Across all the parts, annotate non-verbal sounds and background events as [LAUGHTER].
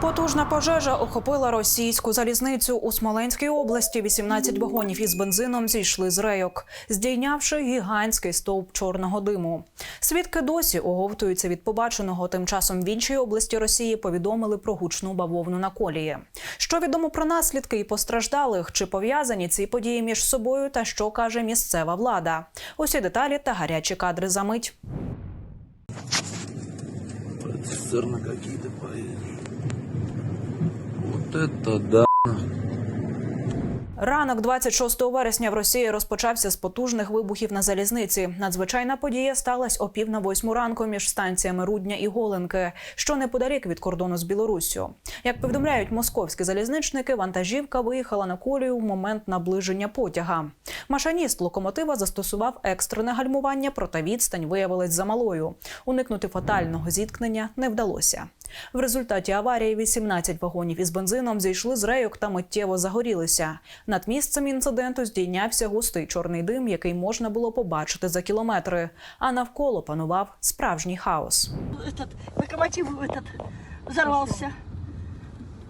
Потужна пожежа охопила російську залізницю у Смоленській області. 18 вагонів із бензином зійшли з рейок, здійнявши гігантський стовп чорного диму. Свідки досі оговтуються від побаченого. Тим часом в іншій області Росії повідомили про гучну бавовну на колії. Що відомо про наслідки і постраждалих? Чи пов'язані ці події між собою? Та що каже місцева влада? Усі деталі та гарячі кадри за мить. Цистерны какие-то это да. Ранок 26 вересня в Росії розпочався з потужних вибухів на залізниці. Надзвичайна подія сталася о пів на восьму ранку між станціями Рудня і Голенки, що неподалік від кордону з Білоруссю. Як повідомляють московські залізничники, вантажівка виїхала на колію в момент наближення потяга. Машиніст локомотива застосував екстрене гальмування, проте відстань виявилась замалою. Уникнути фатального зіткнення не вдалося. В результаті аварії 18 вагонів із бензином зійшли з рейок та миттєво загорілися. Над місцем інциденту здійнявся густий чорний дим, який можна було побачити за кілометри. А навколо панував справжній хаос. этот локомотив этот взорвался.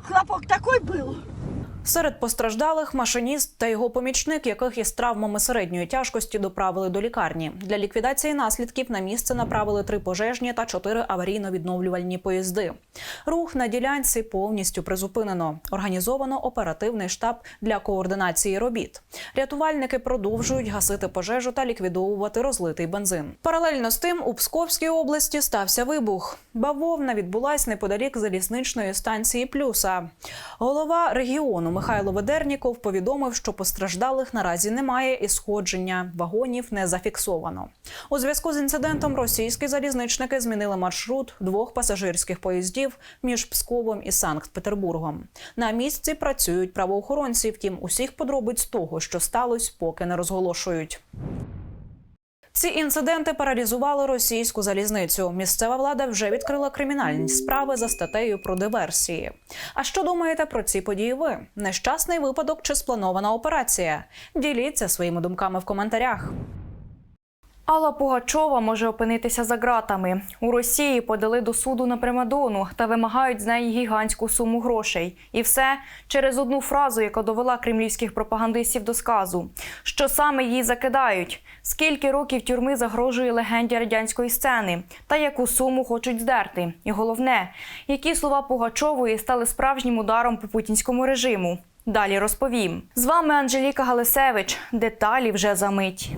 Хлопок такой был. Серед постраждалих машиніст та його помічник, яких із травмами середньої тяжкості доправили до лікарні. Для ліквідації наслідків на місце направили три пожежні та чотири аварійно-відновлювальні поїзди. Рух на ділянці повністю призупинено. Організовано оперативний штаб для координації робіт. Рятувальники продовжують гасити пожежу та ліквідовувати розлитий бензин. Паралельно з тим у Псковській області стався вибух. Бавовна відбулась неподалік залізничної станції Плюса. Голова регіону Михайло Ведерніков повідомив, що постраждалих наразі немає і сходження вагонів не зафіксовано. У зв'язку з інцидентом російські залізничники змінили маршрут двох пасажирських поїздів між Псковом і Санкт-Петербургом. На місці працюють правоохоронці. Втім, усіх подробиць того, що сталося, поки не розголошують. Ці інциденти паралізували російську залізницю. Місцева влада вже відкрила кримінальні справи за статтею про диверсії. А що думаєте про ці події? Ви нещасний випадок чи спланована операція? Діліться своїми думками в коментарях. Алла Пугачова може опинитися за ґратами. У Росії подали до суду на Примадону та вимагають з неї гігантську суму грошей. І все через одну фразу, яка довела кремлівських пропагандистів до сказу. Що саме її закидають? Скільки років тюрми загрожує легенді радянської сцени? Та яку суму хочуть здерти? І головне, які слова Пугачової стали справжнім ударом по путінському режиму? Далі розповім. З вами Анжеліка Галисевич. Деталі вже за мить.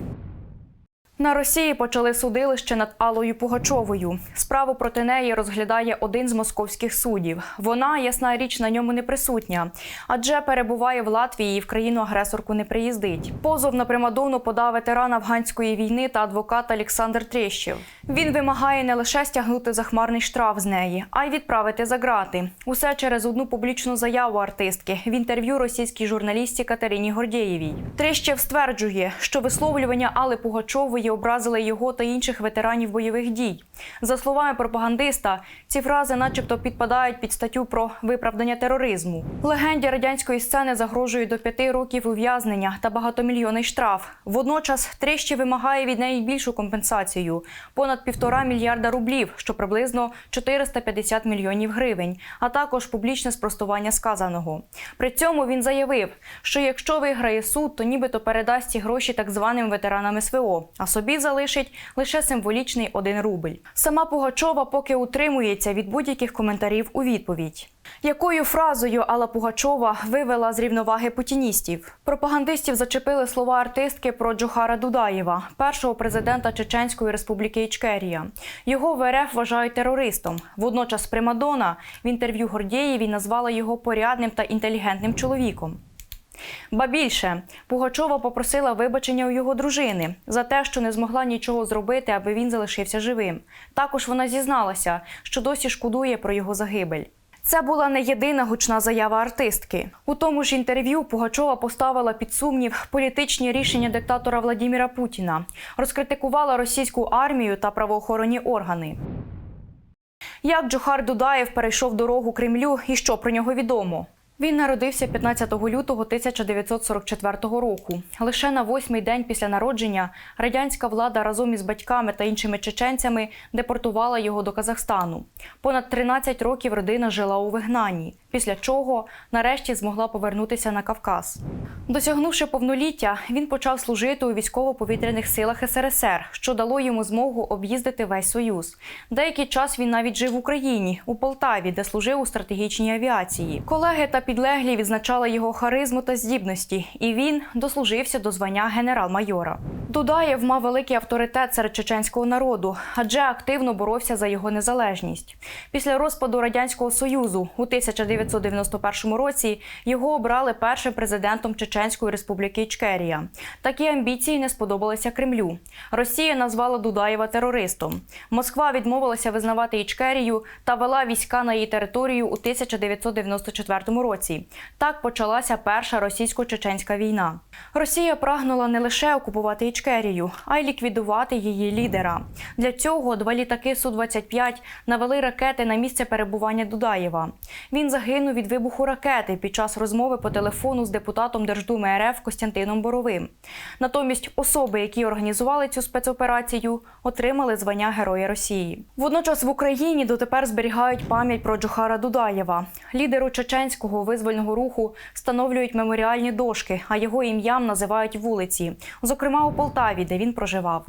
На Росії почали судилище над Аллою Пугачовою. Справу проти неї розглядає один з московських суддів. Вона, ясна річ, на ньому не присутня, адже перебуває в Латвії і в країну-агресорку не приїздить. Позов на Примадону подав ветеран афганської війни та адвокат Олександр Трещев. Він вимагає не лише стягнути захмарний штраф з неї, а й відправити за ґрати. Усе через одну публічну заяву артистки в інтерв'ю російській журналістці Катерині Гордєєвій. Трещев стверджує, що висловлювання Алли Пугачової образили його та інших ветеранів бойових дій. За словами пропагандиста, ці фрази, начебто, підпадають під статтю про виправдання тероризму. Легенді радянської сцени загрожують до п'яти років ув'язнення та багатомільйонний штраф. Водночас Трещі вимагає від неї більшу компенсацію понад півтора мільярда рублів, що приблизно 450 мільйонів гривень, а також публічне спростування сказаного. При цьому він заявив, що якщо виграє суд, то нібито передасть ці гроші так званим ветеранам СВО, а собі залишить лише символічний один рубль. Сама Пугачова поки утримується від будь-яких коментарів у відповідь. Якою фразою Алла Пугачова вивела з рівноваги путіністів? Пропагандистів зачепили слова артистки про Джохара Дудаєва, першого президента Чеченської республіки Ічкерія. Його в РФ вважають терористом. Водночас Примадона в інтерв'ю Гордєєві назвала його порядним та інтелігентним чоловіком. Ба більше Пугачова попросила вибачення у його дружини за те, що не змогла нічого зробити, аби він залишився живим. Також вона зізналася, що досі шкодує про його загибель. Це була не єдина гучна заява артистки. У тому ж інтерв'ю Пугачова поставила під сумнів політичні рішення диктатора Владіміра Путіна, розкритикувала російську армію та правоохоронні органи. Як Джохар Дудаєв перейшов дорогу Кремлю і що про нього відомо? Він народився 15 лютого 1944 року. Лише на восьмий день після народження радянська влада разом із батьками та іншими чеченцями депортувала його до Казахстану. Понад 13 років родина жила у вигнанні, після чого нарешті змогла повернутися на Кавказ. Досягнувши повноліття, він почав служити у військово-повітряних силах СРСР, що дало йому змогу об'їздити весь Союз. Деякий час він навіть жив в Україні, у Полтаві, де служив у стратегічній авіації. Колеги та підлеглі відзначали його харизму та здібності, і він дослужився до звання генерал-майора. Дудаєв мав великий авторитет серед чеченського народу, адже активно боровся за його незалежність. Після розпаду радянського союзу у 1991 році його обрали першим президентом Чеченської республіки Ічкерія. Такі амбіції не сподобалися Кремлю. Росія назвала Дудаєва терористом. Москва відмовилася визнавати Ічкерію та вела війська на її територію у 1994 році. Так почалася перша російсько-чеченська війна. Росія прагнула не лише окупувати Ічкерію, а й ліквідувати її лідера. Для цього два літаки Су-25 навели ракети на місце перебування Дудаєва. Він загинув від вибуху ракети під час розмови по телефону з депутатом Держдуми РФ Костянтином Боровим. Натомість особи, які організували цю спецоперацію, отримали звання Героя Росії. Водночас в Україні дотепер зберігають пам'ять про Джохара Дудаєва. Лідеру чеченського визвольного руху встановлюють меморіальні дошки, а його ім'ям називають вулиці, зокрема у Полтаві, де він проживав.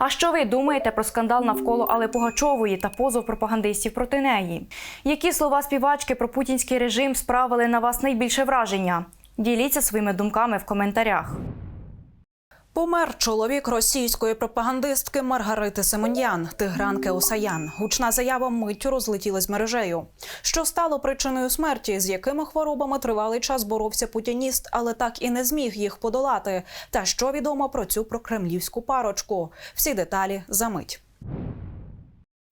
А що ви думаєте про скандал навколо Але Пугачової та позов пропагандистів проти неї? Які слова співачки про путінський режим справили на вас найбільше враження? Діліться своїми думками в коментарях. Помер чоловік російської пропагандистки Маргарити Симоньян, Тигран Осаян, Гучна заява миттю розлетілась мережею. Що стало причиною смерті, з якими хворобами тривалий час боровся путініст, але так і не зміг їх подолати. Та що відомо про цю прокремлівську парочку? Всі деталі за мить.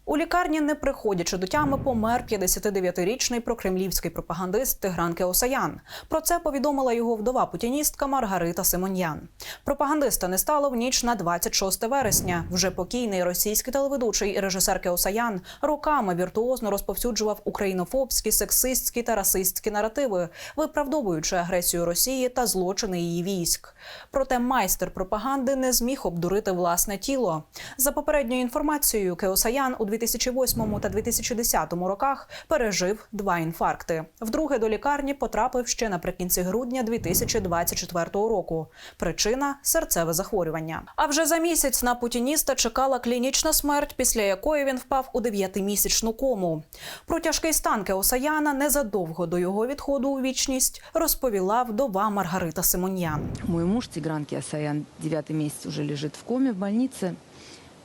У лікарні, не приходячи до тями, помер 59-річний прокремлівський пропагандист Тигран Кеосаян. Про це повідомила його вдова путіністка Маргарита Симоньян. Пропагандиста не стало в ніч на 26 вересня. Вже покійний російський телеведучий і режисер Кеосаян роками віртуозно розповсюджував українофобські, сексистські та расистські наративи, виправдовуючи агресію Росії та злочини її військ. Проте майстер пропаганди не зміг обдурити власне тіло. За попередньою інформацією, Кеосаян у 2008 та 2010 роках пережив два інфаркти. Вдруге до лікарні потрапив ще наприкінці грудня 2024 року. Причина серцеве захворювання. А вже за місяць на путініста чекала клінічна смерть, після якої він впав у дев'ятимісячну кому. Про тяжкий стан Кеосаяна незадовго до його відходу у вічність розповіла вдова Маргарита Симоньян. Мой муж Тигран Киасаян девятый месяц уже лежит в коме в больнице.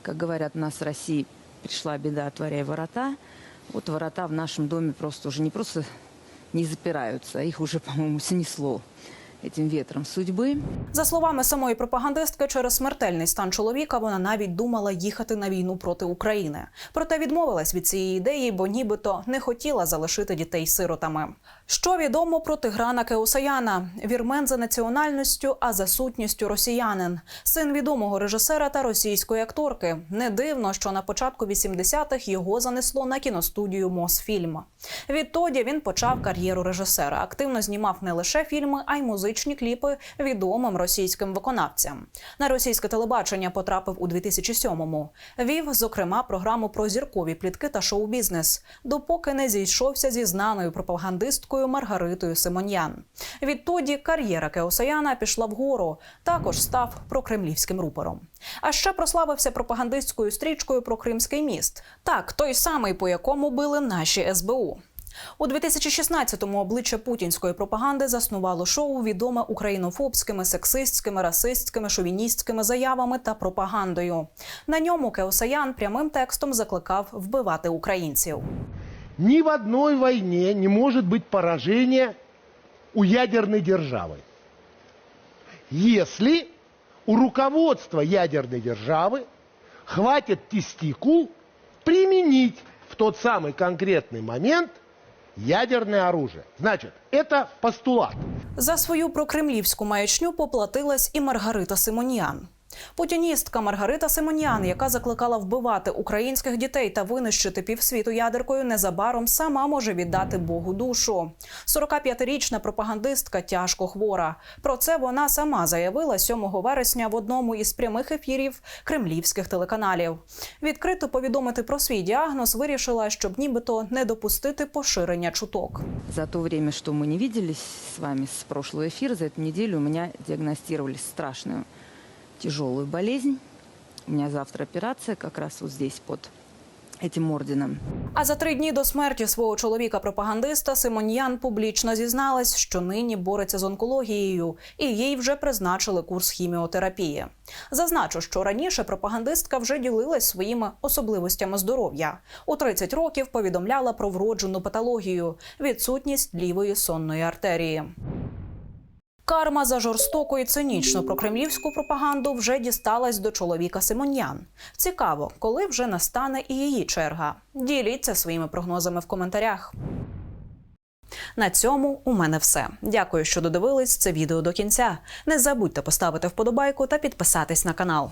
Как говорят у нас в России, пришла беда, отворяй ворота. Вот ворота в нашем доме просто уже не просто не запираются, их уже, [LAUGHS] по-моему, снесло этим ветром судьбы. За словами самої пропагандистки, через смертельний стан чоловіка вона навіть думала їхати на війну проти України. Проте відмовилась від цієї ідеї, бо нібито не хотіла залишити дітей сиротами. Що відомо про Тиграна Кеусаяна? Вірмен за національністю, а за сутністю росіянин, син відомого режисера та російської акторки. Не дивно, що на початку 80-х його занесло на кіностудію Мосфільм. Відтоді він почав кар'єру режисера. Активно знімав не лише фільми, а й музичні кліпи відомим російським виконавцям. На російське телебачення потрапив у 2007-му. Вів, зокрема, програму про зіркові плітки та шоу-бізнес, допоки не зійшовся зі знаною пропагандисткою Маргаритою Симоньян. Відтоді кар'єра Кеосаяна пішла вгору. Також став прокремлівським рупором. А ще прославився пропагандистською стрічкою про Кримський міст. Так, той самий, по якому били наші СБУ. У 2016-му обличчя путінської пропаганди заснувало шоу, відоме українофобськими, сексистськими, расистськими, шовіністськими заявами та пропагандою. На ньому Кеосаян прямим текстом закликав вбивати українців. Ни в одной войне не может быть поражения у ядерной державы. Если у руководства ядерной державы хватит тестикул применить в тот самый конкретный момент ядерное оружие. Значит, это постулат. За свою прокремлівську маячню поплатилась і Маргарита Симоніан. Путіністка Маргарита Симоньян, яка закликала вбивати українських дітей та винищити півсвіту ядеркою, незабаром сама може віддати Богу душу. 45-річна пропагандистка тяжко хвора. Про це вона сама заявила 7 вересня в одному із прямих ефірів кремлівських телеканалів. Відкрито повідомити про свій діагноз вирішила, щоб нібито не допустити поширення чуток. За то время, что мы не виделись с вами с прошлого эфира, за эту неделю у меня диагностировали страшную тяжелую болезнь. У меня завтра операция как раз вот здесь под этим орденом. А за три дні до смерті свого чоловіка-пропагандиста Симоньян публічно зізналась, що нині бореться з онкологією, і їй вже призначили курс хіміотерапії. Зазначу, що раніше пропагандистка вже ділилась своїми особливостями здоров'я. У 30 років повідомляла про вроджену патологію відсутність лівої сонної артерії. Карма за жорстоку і цинічну прокремлівську пропаганду вже дісталась до чоловіка Симоньян. Цікаво, коли вже настане і її черга. Діліться своїми прогнозами в коментарях. На цьому у мене все. Дякую, що додивились це відео до кінця. Не забудьте поставити вподобайку та підписатись на канал.